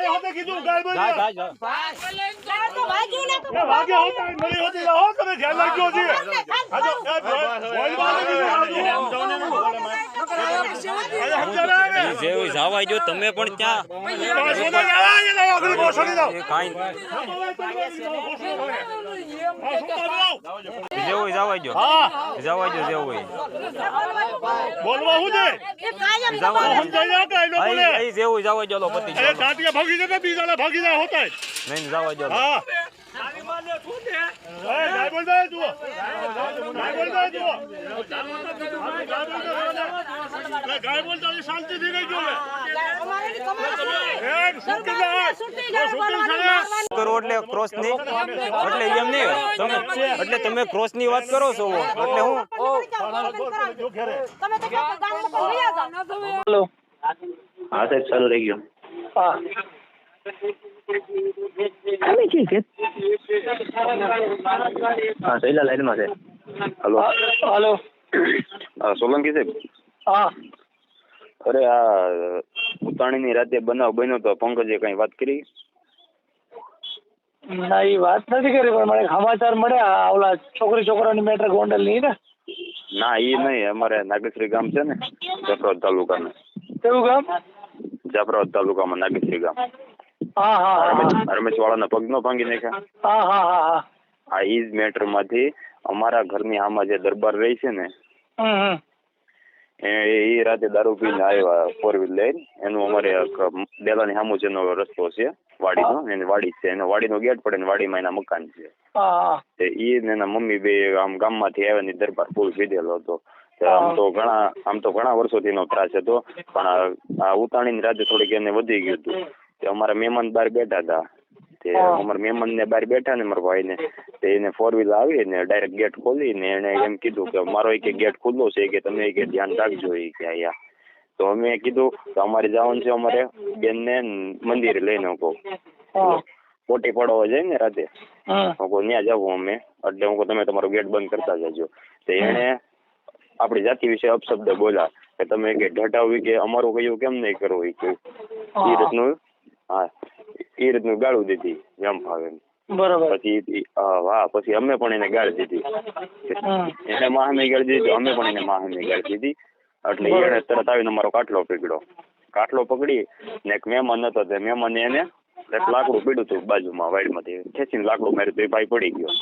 ભાઈ હોતે કીધું ગાય બોલ જા જા જા તો ભાગ્યું ને તો એ ભાગે હોતા મળી હોતી હો તમે ધ્યાન રાખજો જી આ એ ભોજ બાને કીધું અરે સમજાવે ને જે હોય જો તમે પણ ત્યાં જેવું જાવા જો જાવા જેવું બોલવા હું છે જાવા જાવા જો ભાગી જાય બીજા ભાગી જાય નહીં જવા જો હા ગાય શાંતિ થી. કરો એટલે ક્રોસની એટલે એમ નહીં તમે એટલે તમે ક્રોસની વાત કરો છો એટલે હું. હેલો હા સાહેબ ચાલુ રહી ગયો હા હા શૈલા લાઈનમાં છે. હલો. હલો. હા સોલંકી સાહેબ હા. અરે આ ઉતાણીની રાતે બનાવ બન્યો તો પંકજે કઈ વાત કરી? ના એ વાત નથી કરી પણ મને સમાચાર મળ્યા ઓલા છોકરી છોકરાની મેટર ગોંડલની ને. ના એ નહીં અમારે નાગેશ્રી ગામ છે ને જાફરાબાદ તાલુકાનું. કેવું ગામ? જાફરાબાદ તાલુકામાં નાગેશ્રી ગામ. રમેશ વાળાના પગ નો ભાંગી નાખ્યા. આ ઈજ મેટરમાંથી અમારા ઘરની આમાં જે દરબાર રહી છે ને એ રાતે દારૂ પીને આવ્યા ફોર વ્હીલ લઈને. એનું અમારે ડેલાની સામુ જેનો રસ્તો છે વાડીનો. એની વાડી છે. એનો વાડીનો ગેટ પડે ને વાડીમાં એના મકાન છે. તે ઈ ને એના મમ્મી બે આમ ગામમાંથી આવ્યા ને દરબાર ફૂલ પીધેલો હતો. આમ તો ઘણા આમ તો ઘણા વર્ષોથી એનો ત્રાસ હતો. પણ આ- આ ઉતાણીની રાતે થોડીક એને વધી ગયું હતું. તે અમારા મહેમાન બહાર બેઠા હતા. તે અમારા મહેમાન ને બહાર બેઠા ને મારા ભાઈ ને તે એને ફોર વ્હીલ આવી ને ડાયરેક્ટ ગેટ ખોલી ને એને એમ કીધું કે મારો એક ગેટ ખુલ્લો છે કે તમે કે ધ્યાન રાખજો એ કે અહીંયા. તો અમે કીધું કે અમારે જવાનું છે અમારે બેન ને મંદિરે લઈને કહો પોટી પડવા જાય ને રાતે. હું. કહું ત્યાં જવું અમે. એટલે હું તમે તમારો ગેટ બંધ કરતા જજો. તો એણે આપણી જાતિ વિશે અપશબ્દ બોલા કે તમે કે ઢટાવી કે અમારું કયું કેમ નહીં કરવું એ કે એ રીતનું હા એ રીતનું ગાળું દીધી જેમ ફાવે બરાબર. પછી વાહ પછી અમે પણ એને ગાળ દીધી. એને માહમી ગાળ દીધી અમે પણ એને માહમી ગાળ દીધી. એટલે એને તરત આવીને મારો કાટલો પકડ્યો. કાટલો પકડી ને એક મહેમાન હતો તે મહેમાન એને એક લાકડું પીડ્યું હતું બાજુમાં માંથી ખેંચીને લાકડું માર્યું તો એ ભાઈ પડી ગયો.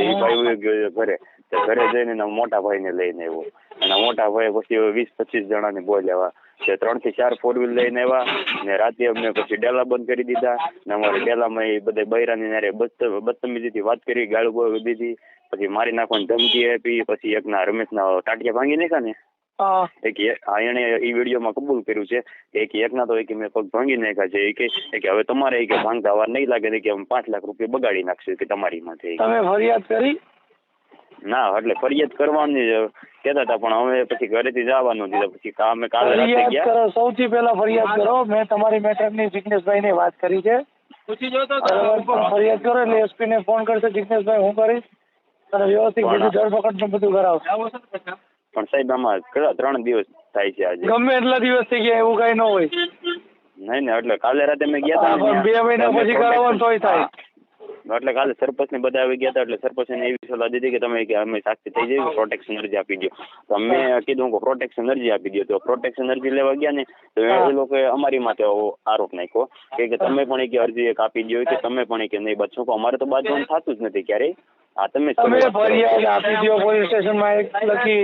એ ભાઈ વયો ગયો ઘરે. તો ઘરે જઈને મોટા ભાઈને લઈને આવ્યો. અને મોટા ભાઈ પછી વીસ પચીસ જણાને બોલાવ્યા તે ત્રણથી ચાર ફોર વ્હીલ લઈને આવ્યા ને રાતે અમને પછી ડેલા બંધ કરી દીધા ને અમારે ડેલામાં એ બધા બૈરાની નારે બદતમીજીથી વાત કરી ગાળું બોળ દીધી પછી મારી નાખવાની ધમકી આપી પછી એકના રમેશના ટાટિયા ભાંગી નાખ્યા ને? હા એક એ- આ એણે એ વિડીયોમાં કબૂલ કર્યું છે કે એક એકના તો એક મેં પગ ભાંગી નાખ્યા છે એ કે કે હવે તમારે કે ભાંગતા વાર નહીં લાગે કે પાંચ લાખ રૂપિયા બગાડી નાખશું કે તમારી માંથી તમે ફરિયાદ કરી? ના એટલે ફરિયાદ કરવાની જ કહેતા હતા પણ હવે પછી ઘરેથી જવાનું દીધા પછી કામે કાલે રાતે ગયા. કરો સૌથી પહેલા ફરિયાદ કરો. મેં તમારી મેટરની જિગ્નેશભાઈ ને વાત કરી છે. બરાબર ફરિયાદ કરો એટલે એસપી ને ફોન કરશે જિગ્નેશભાઈ હું કરીશ. અને વ્યવસ્થિત બીજું ધરપકડ ને બધું કરાવશે પણ સાહેબ આમાં કેટલા ત્રણ દિવસ થાય છે આજે? ગમે એટલા દિવસ થઈ ગયા એવું કઈ ન હોય. નહીં ને એટલે કાલે રાતે મેં ગયા હતા બે મહિના પછી કરાવવાનું તોય થાય. હા. એટલે કાલે સરપંચ ને બધા આવી ગયા હતા એટલે સરપંચ ને એવી સલાહ દીધી કે તમે કે અમે સાક્ષી થઈ જઈએ પ્રોટેક્શન અરજી આપી દો તો અમે કીધું કે પ્રોટેક્શન અરજી આપી દો તો પ્રોટેક્શન અરજી લેવા ગયા ને તો એ હા. લોકોએ અમારી માથે આવો આરોપ નાખ્યો કે કે તમે પણ એક અરજી એક આપી દો કે તમે પણ એક નહીં બચો. કે અમારે તો બાજવાનું થતું જ નથી ક્યારેય. આ તમે જ તમે શરૂઆત કરો. ફરિયાદ આપી દો પોલીસ સ્ટેશનમાં એક લખી.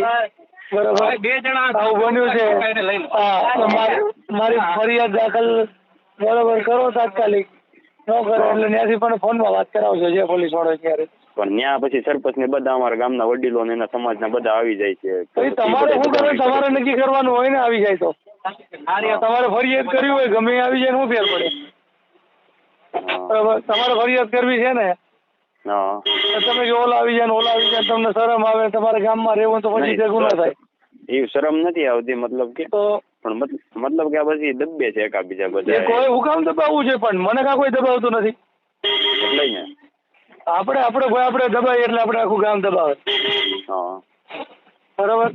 બરોબર? બે જણા આવું બન્યું છે. હા તો મારી મારી ફરિયાદ દાખલ બરોબર કરો તાત્કાલિક. ન કરે એટલે ત્યાંથી પણ ફોનમાં વાત કરાવજો જે પોલીસ વાળો ત્યારે. પણ ત્યાં પછી સરપંચ ને બધા અમારા ગામના વડીલો ને એના સમાજના બધા આવી જાય છે. તમારે શું કરે? તમારે નક્કી કરવાનું હોય ને આવી જાય તો. તમારે ફરિયાદ કરવી હોય ગમે આવી જાય ને શું ફેર પડે? હા. બરોબર. તમારે ફરિયાદ કરવી છે ને? હા. તમે જો ઓલા આવી જાય ઓલા આવી જાય તમને શરમ આવે તમારે ગામમાં રહેવું તો પછી ભેગું થાય. એ શરમ નથી આવતી મતલબ કે તો પણ મતલબ કે આ પછી દબ્બે છે એકાબીજા બધા. કોઈ હુકામ દબાવવું છે પણ મને કાં કોઈ દબાવતું નથી. એટલે ને આપણે આપણે કોઈ આપણે દબાવીએ એટલે આપણે આખું ગામ દબાવે. હા. બરોબર?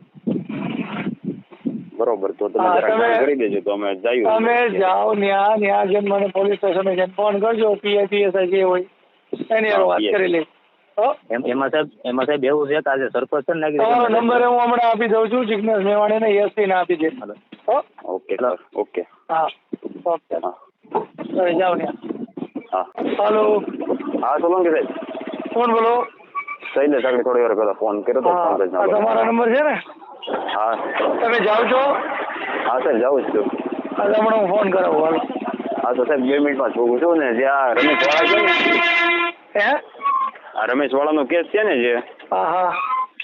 બરોબર તો તમે હા, ફોન કરી દેજો તો અમે જઈએ તમે જાઓ ન્યા ન્યા જેમ મને પોલીસ સ્ટેશને જઈને ફોન કરજો પીઆઈ પીએસઆઈ જે હોય એની વાત કરી લે. એમાં સાહેબ એમાં સાહેબ એવું છે કે આજે સરપંચ છે ને નંબર હું હમણાં આપી દઉં છું જિજ્ઞેશ મેવાણીને એસપી ને આપી દે. હો ઓકે સર ઓકે. હા ઓકે. હા. જાઓ ને હા. હલો. હા સોલંકી સાહેબ કોણ બોલો? શૈલેષ આગળ થોડી વાર પહેલા ફોન કર્યો તો હા તમારો નંબર છે ને? હા. તમે જાઓ છો? હા સાહેબ જાઉં છું. આજે હમણાં હું ફોન કરાવું હાલો. હા તો સાહેબ બે મિનિટમાં જોઉં છું ને જે આ રમેશ વાળા છે ને હે? આ રમેશ વાળાનો કેસ છે ને જે હા હા.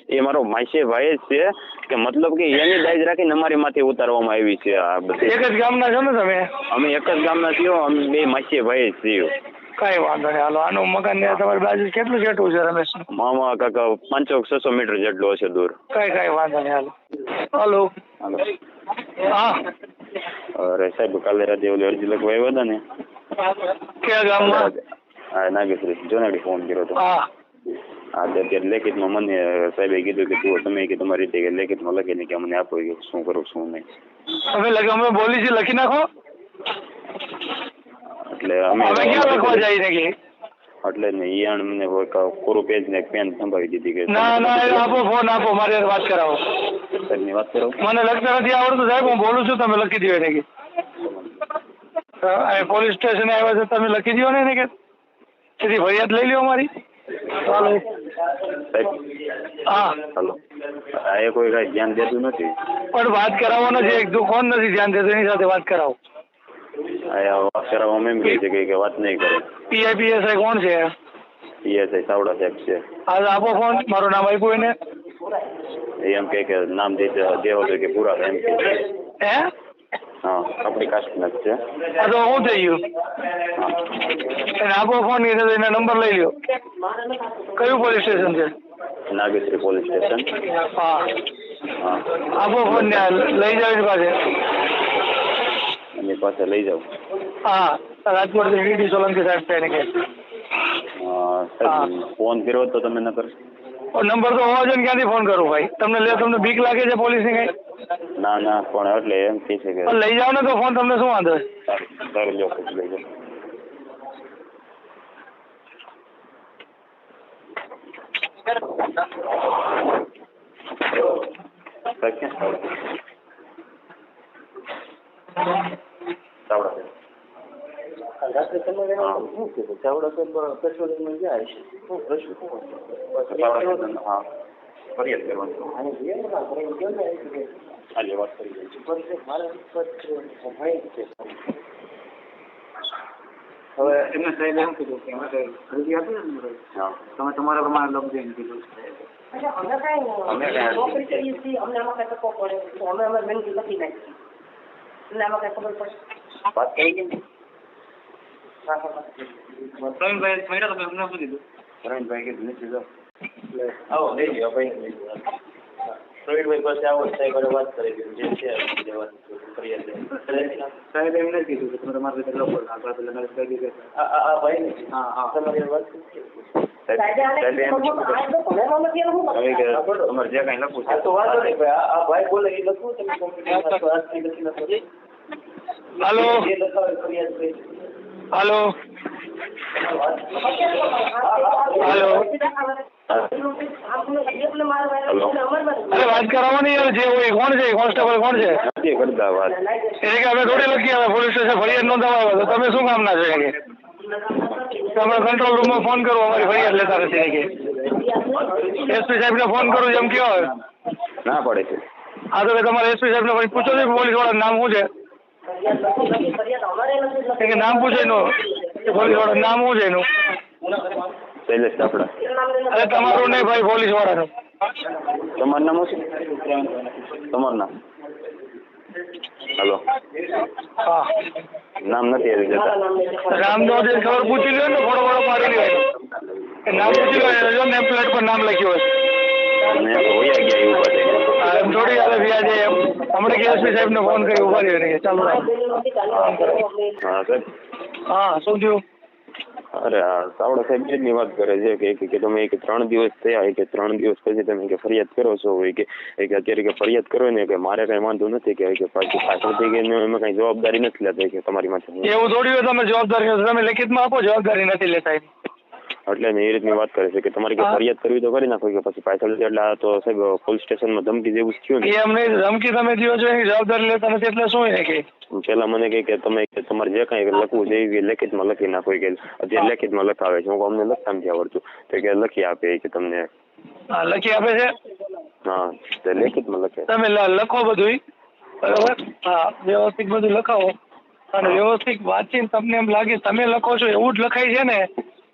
એ મારો માસી ભાઈ જ છે. કે મતલબ કે એની દાજ રાખીને અમારી માથે ઉતારવામાં આવી છે આ બધી. એક જ ગામના છો ને તમે? અમે એક જ ગામના છીએ અમે બે માસી ભાઈ છીએ. કઈ વાંધો નહીં હાલો આનું મકાન ને તમારી બાજુ કેટલું જેટલું છે રમેશ? મામા કાકા પાંચસો છસો મીટર જેટલો હશે દૂર. કઈ કઈ વાંધો નહીં હાલો. હાલો. હાલો. હા. અરે સાહેબ કાલે રાતે ઓલી અરજી લખવા આવ્યા હતા ને? કયા ગામમાં? હા નાગેશ્રી જોનાડી ફોન કર્યો હતો. હા. હા તો અત્યારે લેખિતમાં મને સાહેબે કીધું કે તું તમે કે તમારી રીતે કે લેખિતમાં લખીને કે અમને આપો કે શું કરું શું નહીં તમે લખી અમે બોલી છે લખી નાખો એટલે અમે અમે ક્યાં લખવા જાય ને કે એટલે જ ને ઈ આણ મને કોઈ ક- કોરું પેજ ને એક પેન સંભાવી દીધી કે ના ના એ આપો ફોન આપો મારી હારે વાત કરાવો સાહેબની વાત કરો મને લખતા નથી આવડતું સાહેબ હું બોલું છું તમે લખી દો એને કે હા, પોલીસ સ્ટેશને આવ્યા છે તમે લખી દો ને એને કે સીધી ફરિયાદ લઈ લ્યો મારી હાલો. હા. હાલો. આ એ કોઈ કઈ ધ્યાન દેતું નથી. પણ વાત કરાવવાનો છે એક કોણ નથી ધ્યાન દેતો એની સાથે વાત કરાવો. કરાવવામાં એમ કહે છે કે- વાત નહીં કરે. પીઆઈપીએસઆઈ કોણ છે? પીએસઆઈ સાવડા સાહેબ છે. હા આપો ફોન મારું નામ આપ્યું એને. એમ કે નામ દે દેવો કે પૂરા એમ કે હે? હા આપણી કાસ્ટના જ છે આ તો શું થઈ ગયું એને આપો ફોન એને તો એના નંબર લઈ લ્યો કયું પોલીસ સ્ટેશન છે નાગેશ્વરી પોલીસ સ્ટેશન હા હા આપો ફોન ને લઈ જાવ એની પાસે એની પાસે લઈ જાઉં હા રાજકોટ વીડી સોલંકી સાહેબ છે એને કે અ, સાહેબ ફોન કર્યો હોત તો તમે ન કરશો નંબર તો હોવા જોઈએ ને ક્યાંથી ફોન કરું ભાઈ તમને લે તમને બીક લાગે છે પોલીસની કઈ ના ના પણ એટલે એમ કહે છે કે પણ લઈ જાઓ ને તો ફોન તમને શું વાંધો? છે સારું સારું લ્યો. પછી લઈ જાઓ સાહેબ ક્યાં ચાવડા ચાવડા હા. ફરિયાદ કરવાની હાલે વાત કરી હવે એમને સાહેબ એમ કીધું કે અમે કઈ અરજી આપી ને બધું. હા તમે તમારા પ્રમાણે લખજો એમ કીધું અમે કાંઈ અમે કાંઈ નોકરી કરીએ છીએ અમને આમાં કાંઈ તકો પડે તો અમે અમારી મહેનથી લખી નાખીએ એટલે આમાં કાંઈ ખબર પડે વાત કરી કે પ્રવીણભાઈ મળ્યા તમે એમને શું કીધું પ્રવીણભાઈ કીધું નથી જો આવો લઈ લ્યો ભાઈ પ્રવીણભાઈ પાસે આવો સાહેબ વાત કરી દીધું. જે છે. સાહેબ કીધું કે આગળ પેલા મારે દીધું. ભાઈ હા હા. તમારી વાત? તમારે જે કાંઈ લખવું છે. તો વાંધો નહીં ભાઈ. આ- ભાઈ બોલે એ લખવું તમે. હાલો. હાલો. હાલો. અરે વાત કરાવો ને યાર જે હોય કોણ છે? કોન્સ્ટેબલ કોણ છે? નથી કરતા વાત. એને કે અમે થોડી લખી આવે પોલીસ સ્ટેશન ફરિયાદ નોંધાવા તો તમે શું કામના છે કે તમે કંટ્રોલ રૂમમાં ફોન કરો અમારી ફરિયાદ લેતા નથી કે. એસપી સાહેબને ફોન કરું એમ કયો ના પડે છે. હા તો તમારે એસપી સાહેબને પછી પૂછો છો પોલીસ વાળાનું નામ શું છે? એ નામ પૂછે એનું. પોલીસ વાળાનું નામ શું છે એનું? શૈલેષ ચાપડા અરે તમારું નહીં ભાઈ પોલીસ વાળાનું તમારું નામ શું તમારું નામ હલો હા નામ નથી આવી જતા રામ દોડે ખબર પૂછી લ્યો ને થોડો થોડો મારી લ્યો નામ પૂછી લો જો નેમ પ્લેટ પર નામ લખ્યું હોય અને વયા ગયા એવું બધે એમ થોડી હાલે વ્યાજે એમ હમણાં કે સાહેબ સાહેબને ફોન કરી ઊભા રહ્યો ચાલુ હા સાહેબ હા શું થયું અરે આ ચાવડા સાહેબની વાત કરે છે કે- કે તમે કે ત્રણ દિવસ થયા કે ત્રણ દિવસ પછી તમે કે ફરિયાદ કરો છો કે કે અત્યારે કે ફરિયાદ કરો ને કે મારે કઈ વાંધો નથી કે કે પાછી પાછળથી કે એમાં કઈ જવાબદારી નથી લેતા કે તમારી માટે એવું થોડી તમે જવાબદારી. તમે લેખિતમાં આપો, જવાબદારી નથી લેતા. એટલે એ રીતની વાત કરે છે કે તમારી કે ફરિયાદ કરવી તો કરી નાખો કે પછી પાછળ એટલે આ તો સાહેબ પોલીસ સ્ટેશનમાં ધમકી જેવું થયું ને. એ ધમકી તમે દો છો એની જવાબદારી લેતા નથી એટલે શું એને કે? પેલા મને કહે કે તમે તમારે જે કાંઈ લખવું છે એ લેખિતમાં લખી નાખો કે અત્યારે લેખિતમાં લખાવે છે. હું અમને લખતા નથી આવડતું. તો કે લખી આપે કે તમને. હા લખી આપે છે? હા તે લેખિતમાં લખે. તમે લખો બધું બરોબર? હા વ્યવસ્થિત બધું લખાવો. અને વ્યવસ્થિત વાંચીને તમને એમ લાગે તમે લખો છો એવું જ લખાય છે ને?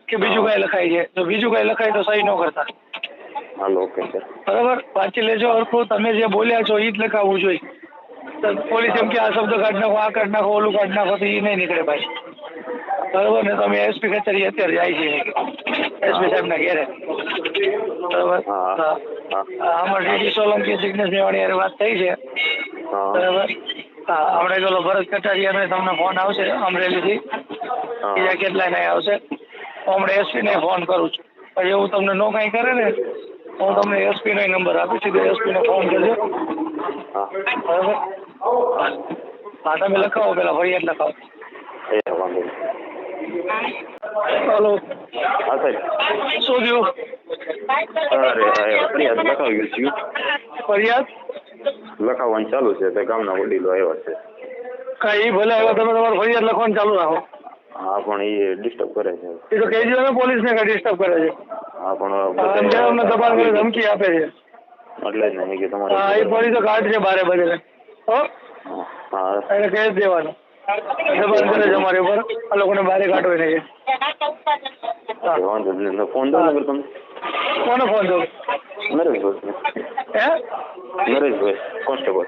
કે બીજું કઈ લખાય છે? જો બીજું કઈ લખાય તો સહી ન કરતા. હાલો ઓકે સર બરાબર? વાંચી લેજો હરખું. તમે જે બોલ્યા છો એ જ લખાવવું જોઈએ. પોલીસ એમ કે આ શબ્દ કાઢ નાખો આ કાઢ નાખો ઓલું કાઢ નાખો તો એ નહીં નીકળે ભાઈ. બરાબર? ને તમે એસપી કચેરી અત્યારે જાય છે એસપી સાહેબના ઘેરે. બરાબર? આમાં ડીડી સોલંકી જિગ્નેશ મેવાણી હારે વાત થઈ છે. બરાબર? હા હમણાં પેલો ભરત કટારિયા તમને ફોન આવશે અમરેલી થી બીજા કેટલા નહીં આવશે. હું હમણાં એસપીને ફોન કરું છું. પછી એવું તમને નો કાંઈ કરે ને હું તમને એસપીનો નંબર આપી સીધો એસપીને ફોન કરજો. હા બરાબર? હા તમે લખાવો પેલા ફરિયાદ લખાવો. હલો. હા સાહેબ. શું થયું? અરે આ ફરિયાદ લખાવી ગયું ફરિયાદ? લખાવવાનું ચાલુ છે તે ગામના વડીલો આવ્યા છે. કાંઈ ભલે હવે તમે તમારો ફરિયાદ લખવાનું ચાલુ રાખો. હા પણ એ ડિસ્ટર્બ કરે છે. એ તો કહી પોલીસ ને ડિસ્ટર્બ કરે છે. હા પણ જે દબાણ કરી ધમકી આપે છે. એટલે જ નહીં કે હા એ તમારે તો કાઢ છે બારે બધે હો? હા એટલે કહી જ દેવાનું. દબાણ કરે છે અમારી ઉપર. આ લોકોને બારે કાઢો એને કે. ફોન દો નંબર તમને. કોને ફોન દો નરેશભાઈ હે? નરેશભાઈ કોન્સ્ટેબલ.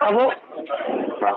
આવો હા.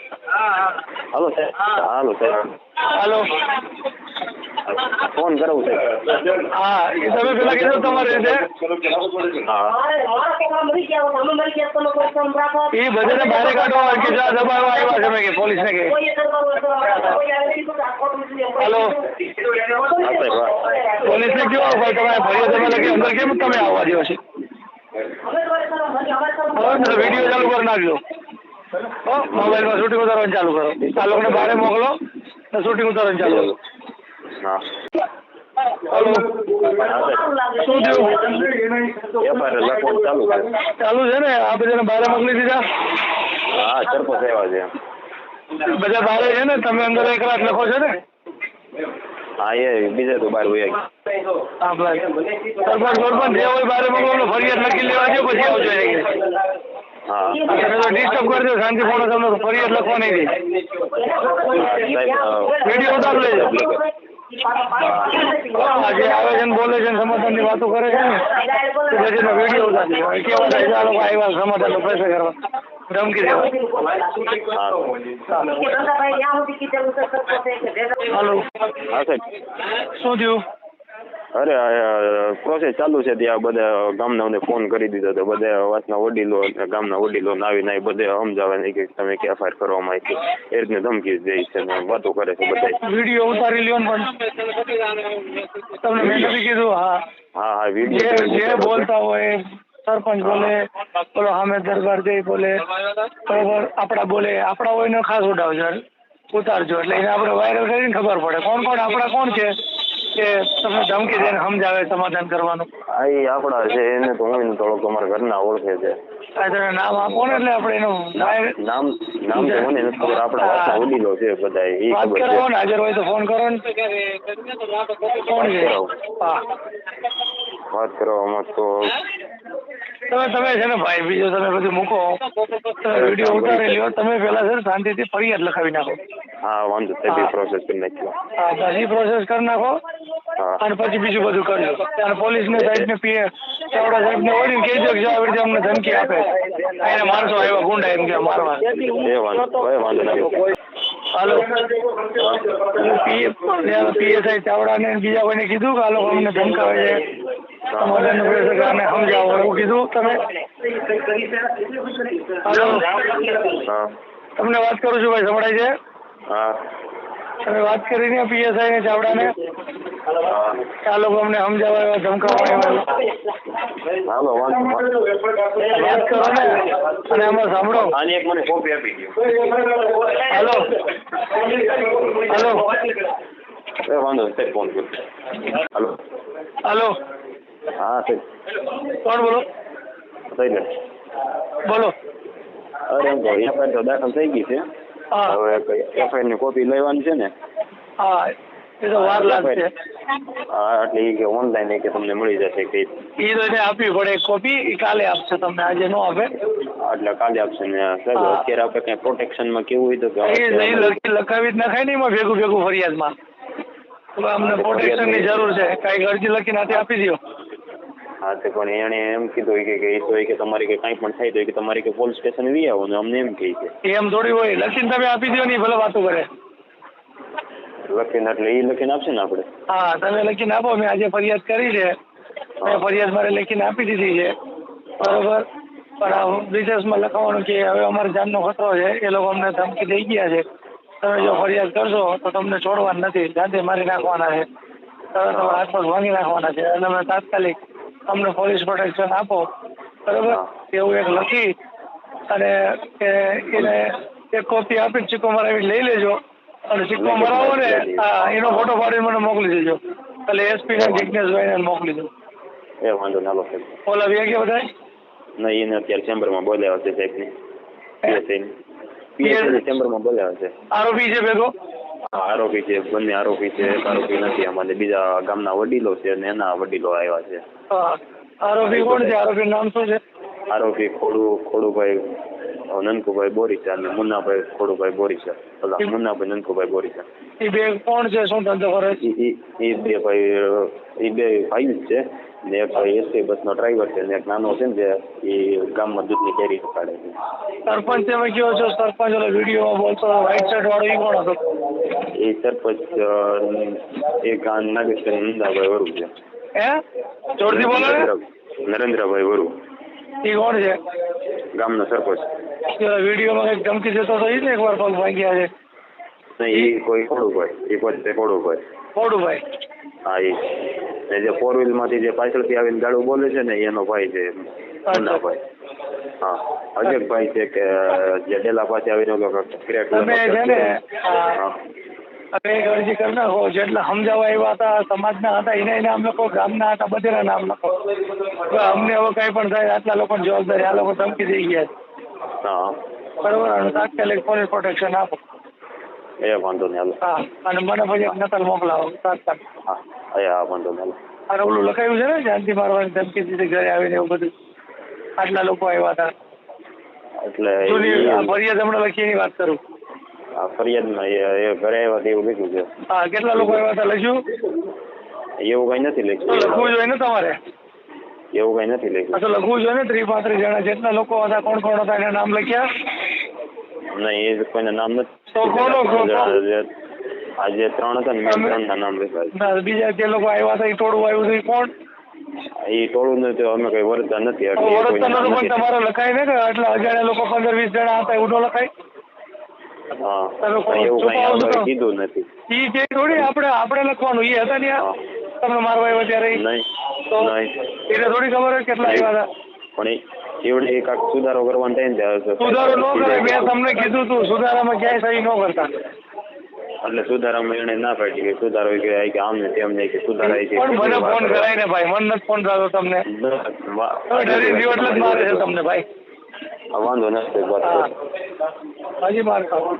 હાલો સાહેબ. હાલો સાહેબ. હાલો. ફોન કરાવું સાહેબ. હા એ તમે પેલા કીધું તમારી રાખો એ બધાને બારે કાઢો કે જા દબાવવા આવ્યા છે મેં કે કે. હલો. પોલીસ ને છે. હાલો સાહેબ હા કયો ભાઈ તમે ભાઈઓ તમે લખી અંદર કેમ તમે આવવા દો છે? હવે વીડિયો ચાલુ કરી નાખજો. હો મોબાઈલમાં શૂટિંગ ઉતારવાનું ચાલુ કરો. આ લોકોને બારે મોકલો ને શૂટિંગ ઉતારવાનું ચાલુ કરો. હાલો. શું થયું? ચાલુ છે ને? આ બધાને બારે મોકલી દીધા? હા સરપંચ આવ્યા છે બધા બારે છે ને? તમે અંદર એક રાત લખો છો ને? હા એ બીજા તો બાર હોય સરપંચ સરપંચ જે હોય બારે મોકલો ફરિયાદ લખી લેવા દો પછી આવજો ડિસ્ટર્બ કરજો શાંતિપૂર્ણ તમને ફરિયાદ લખવા નહીં વીડિયો ઉતાર લેજો. જે આવે છે બોલે છે ને સમાધાનની વાતો કરે છે ને પછી વીડિયો ઉતાર કેવા થાય છે? આ લોકો આવ્યા સમાધાનનો પ્રશ્ન કરવા. ધમકી દેવા. હાલો. શું થયું? અરે પ્રોસેસ ચાલુ છે ત્યાં બધા ગામનાઓને ફોન કરી દીધો તો બધા વાસના વડીલો ગામના વડીલો નાવી નાવી બધે સમજાવે નહીં કે તમે કે એફઆઈઆર કરવામાં આવી છે. એ રીતની ધમકી દે છે વાતો કરે છે બધા વીડિયો ઉતારી લ્યો પણ. તમને મેં નથી કીધું હા. હા વીડિયો જે બોલતા હોય સરપંચ બોલે બોલો સામે દરબાર જઈ બોલે. બરોબર આપડા બોલે આપડા હોય ને ખાસ ઉડાવજો. ઉતારજો એટલે એને આપણે વાયરલ કરીને ખબર પડે. કોણ કોણ આપડા કોણ છે? કે તમને ધમકી દઈને સમજાવે સમાધાન કરવાનું? આ એ આપણા છે એને તો હું એને થોડોક અમારા ઘરના ઓળખે છે. આ તમે નામ આપો ને એટલે આપણે એનું વાયરલ નામ નામ તો મને નથી ખબર આપણા વાસના વડીલો છે બધા એ વાત ખબર કરો છે. ને હાજર હોય તો ફોન કરો ને. કોણ છે હા. વાત કરવામાં તો તમે તમે છે ને ભાઈ બીજું તમે બધું મૂકો. તમે વીડિયો ઉતારી લ્યો. તમે પેલા છે ને શાંતિથી ફરિયાદ લખાવી નાખો. હા વાંધો તે બી પ્રોસેસ કરી નાખ્યો. હા પછી પ્રોસેસ કરી નાખો. હા અને પછી બીજું બધું કરજો અને પોલીસને સાહેબને પીએ ચાવડા સાહેબને ઓળીને દો કે આવી રીતે અમને ધમકી આપે એને માણસો આવ્યા ગુંડા એમ કે મારવા હાલો. પીએસઆઈ ચાવડાને અને બીજા કોઈને કીધું કે આ લોકો અમને ધમકાવે છે. પ્રેશર સમજાવો. એવું કીધું તમે? હાલો. તમને વાત કરું છું ભાઈ સંભળાય છે? હા. તમે વાત કરીને પીએસઆઈ ને ચાવડાને. આ લોકો અમને સમજાવવા એવા ધમકાવવા એવા હાલો વાંધો વાત કરો ને અને આમાં સાંભળો. આની એક મને કોપી આપી દો હાલો. હાલો. એ વાંધો સાહેબ ફોન કરું હાલો. હાલો. હા સાહેબ. કોણ બોલો? સાહેબ બોલો. અરે એમ એફઆઈઆર દાખલ થઈ ગઈ છે. હવે એફઆઈઆરની કોપી લેવાની છે ને? હા એ તો વાર લાગશે હા એટલે એ કે ઓનલાઈન કે તમને મળી જશે કે એ તો એને આપવી પડે કોપી કાલે આપશે તમને આજે નો આપે. એટલે કાલે આપશે ને. સાહેબ અત્યારે આપણે કઈ પ્રોટેક્શનમાં કેવું હોય તો કે લખાવી જ નખાય ને એમાં ભેગું ભેગું ફરિયાદમાં. અમને પ્રોટેક્શનની જરૂર છે. કઈ અરજી લખીને આપી દો હા તે પણ એણે એમ કીધું કે કે એ તો કે તમારે કે કાંઈ પણ થાય તો કે તમારે કે પોલીસ સ્ટેશન વી આવો ને અમને એમ કહે છે. એમ થોડી હોય. લખીને તમે આપી દો ને ભલે વાતો કરે. લખીને એટલે એ લખીને આપશે ને આપણે? હા તમે લખીને આપો. મેં આજે ફરિયાદ કરી છે. મેં ફરિયાદ મારે લખીને આપી દીધી છે. બરોબર? પણ આ ડિટેલ્સમાં લખવાનું કે હવે અમારે જાનનો ખતરો છે. એ લોકો અમને ધમકી દઈ ગયા છે. તમે જો ફરિયાદ કરશો તો તમને છોડવાના નથી. જાતે મારી નાખવાના છે. તમે તમારા હાથ પગ ભાંગી નાખવાના છે. અને અમે તાત્કાલિક અમને પોલીસ પ્રોટેક્શન આપો. બરોબર? એવું એક લખી અને એને એક કોપી આપી સિક્કો મરાવી લઈ લેજો. અને સિક્કો મરાવો ને હા એનો ફોટો પાડીને મને મોકલી દેજો. એટલે એસપી ને જિજ્ઞેશભાઈને મોકલી દો એ વાંધો ના લો ઓલા વ્યા ગયા બધા ના એને અત્યારે ચેમ્બરમાં બોલાવ્યા છે સાહેબ ને પીએસઆઈ. ચેમ્બરમાં બોલાવ્યા છે. આરોપી છે ભેગો? આરોપી છે બંને આરોપી છે એક આરોપી નથી અમારે બીજા ગામના વડીલો છે અને એના વડીલો આવ્યા છે. આરોપી કોણ છે? આરોપી નામ શું છે? આરોપી ખોડુ ખોડુભાઈ નનકુભાઈ બોરીસા અને મુન્નાભાઈ ખોડુભાઈ બોરીસા. ઓલા મુન્નાભાઈ નનકુભાઈ બોરીસા. એ બે કોણ છે? શું ધંધો કરે છે ઈ બે ભાઈ એ બે ભાઈ છે ને એક ભાઈ એસટી બસનો ડ્રાઈવર છે ને એક નાનો છે ને જે એ ગામમાં દૂધની કેરી કાઢે છે. સરપંચ તમે કયો છો? સરપંચ ઓલો વીડિયો બોલતો વ્હાઈટ શર્ટ વાળો એ કોણ હતો? એ સરપંચ એક આ નાગેશ્વર નંદાભાઈ વરુ છે. હે? જોરથી બોલો નરેન્દ્રભાઈ વરુ. એ કોણ છે? ગામનો સરપંચ. વિડીયોમાં કંઈક ધમકી જતો તો એ ને એકવાર પગ ભાંગ્યા છે. નહીં એ કોઈ ખોડુભાઈ. એ પોતે ખોડુભાઈ. ખોડુભાઈ. હા એ ને જે ફોર વ્હીલમાંથી જે પાછળથી આવીને ગાડું બોલે છે ને એનો ભાઈ છે મુન્નાભાઈ હા અજયભાઈ છે કે જે ડેલા પાસે આવીને ઓલો ક્રેક તમે છે ને હવે એક અરજી કરી નાખો જેટલા સમજાવવા આવ્યા હતા સમાજના હતા એને નામ લખો ગામના હતા બધેના નામ લખો. અમને હવે કઈ પણ થાય આટલા લોકોની જવાબદારી આ લોકો ધમકી દઈ ગયા બરોબર અને તાત્કાલિક પોલીસ પ્રોટેક્શન આપો. એ વાંધો નહીં હાલો. હા અને મને પછી એક નકલ મોકલાવો તાત્કાલિક. હા એ હા વાંધો નહીં અને ઓલું લખાયું છે ને જાનથી મારવાની ધમકી દીધી ઘરે આવીને એવું બધું. આટલા લોકો આવ્યા હતા. એટલે ફરિયાદ હમણાં લખી એની વાત કરું. ફરિયાદમાં એ ઘરે આવ્યા એવું લખ્યું છે. હા કેટલા લોકો આવ્યા હતા લખ્યું? એવું કઈ નથી લખ્યું. લખવું જોઈએ ને તમારે? એવું કઈ નથી આ લખ્યું તો લખવું જોઈએ ને? ત્રીસ પાંત્રીસ જણા જેટલા લોકો હતા કોણ કોણ હતા એના નામ લખ્યા? નહીં એ કોઈના નામ નથી. તો જે ત્રણ હતા ને ત્રણ ના નામ લખ્યા બીજા જે લોકો આવ્યા હતા એ ટોળું આવ્યું હતું કોણ? એ ટોળું નથી અમે કઈ વરતા નથી એટલે પણ તમારે લખાય ને કે આટલા અજાણ્યા લોકો પંદર વીસ જણા હતા એવું ન લખાય? કીધું નથી. ઈ જે થોડી આપણે આપણે લખવાનું એ હતા ને. તમને મારવા આવ્યા ત્યારે? તો એને થોડી ખબર હોય કેટલા આવ્યા હતા. પણ એવડે એક સુધારો કરવાનો થાય ને ત્યારે સુધારો ન કરે મેં તમને કીધું તું સુધારામાં ક્યાંય સહી ન કરતા. એટલે સુધારામાં એને ના પાડી કે સુધારો કે આઈ કે આમ ને તેમ ને કે સુધારા છે. પણ મને ફોન કરાય ને ભાઈ મને નથી ફોન થતો તમને. ડરી ગયો એટલે જ મારે છે તમને ભાઈ. વાંધો નથી વાત કરો.